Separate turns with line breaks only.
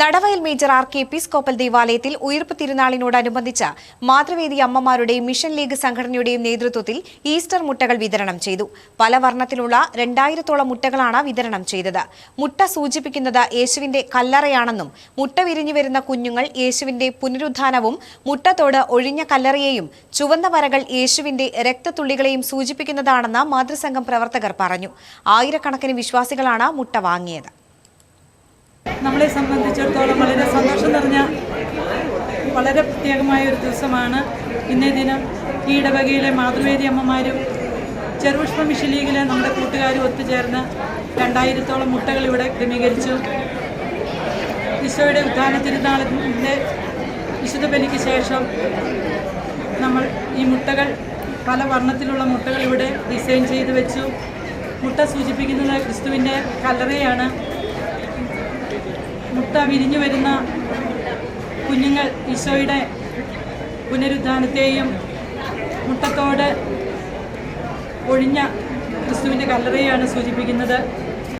Nadavayal major R K episcopal ദേവാലയത്തിൽ ഉയർപ്പ് തിരുനാളിനോടനുബന്ധിച്ച് മാതൃവേദി അമ്മമാരുടെയും മിഷൻ ലീഗ് സംഘടനയുടെയും നേതൃത്വത്തിൽ ഈസ്റ്റർ മുട്ടകൾ വിതരണം ചെയ്തു. പല വർണത്തിലുള്ള രണ്ടായിരത്തോളം മുട്ടകളാണ് വിതരണം ചെയ്തത്. മുട്ട സൂചിപ്പിക്കുന്നത് യേശുവിന്റെ കല്ലറയാണെന്നും മുട്ട വിരിഞ്ഞു വരുന്ന കുഞ്ഞുങ്ങൾ യേശുവിന്റെ പുനരുദ്ധാനവും മുട്ടത്തോട് ഒഴിഞ്ഞ കല്ലറയെയും ചുവന്ന വരകൾ യേശുവിന്റെ രക്തത്തുള്ളികളെയും സൂചിപ്പിക്കുന്നതാണെന്ന് മാതൃസംഘം പ്രവർത്തകർ പറഞ്ഞു. ആയിരക്കണക്കിന് വിശ്വാസികളാണ് മുട്ട വാങ്ങിയത്.
നമ്മളെ സംബന്ധിച്ചിടത്തോളം വളരെ സന്തോഷം നിറഞ്ഞ വളരെ പ്രത്യേകമായ ഒരു ദിവസമാണ്. ഇന്നേ ദിനം ഈ ഇടവകയിലെ മാതൃവേദി അമ്മമാരും ചെറുപുഷ്പ മിഷൻ ലീഗിലെ നമ്മുടെ കൂട്ടുകാരും ഒത്തുചേർന്ന് രണ്ടായിരത്തോളം മുട്ടകൾ ഇവിടെ ക്രമീകരിച്ചു. ഈശോയുടെ ഉദ്ധാന തിരുനാളിന്റെ വിശുദ്ധ ബലിക്ക് ശേഷം നമ്മൾ ഈ മുട്ടകൾ പല വർണത്തിലുള്ള മുട്ടകൾ ഇവിടെ ഡിസൈൻ ചെയ്ത് വെച്ചു. മുട്ട സൂചിപ്പിക്കുന്നത് ക്രിസ്തുവിന്റെ കല്ലറയാണ്. മുട്ട വിരിഞ്ഞു വരുന്ന കുഞ്ഞുങ്ങൾ ഈശോയുടെ പുനരുദ്ധാനത്തെയും മുട്ടത്തോട് ഒഴിഞ്ഞ ക്രിസ്തുവിന്റെ കല്ലറയാണ് സൂചിപ്പിക്കുന്നത്.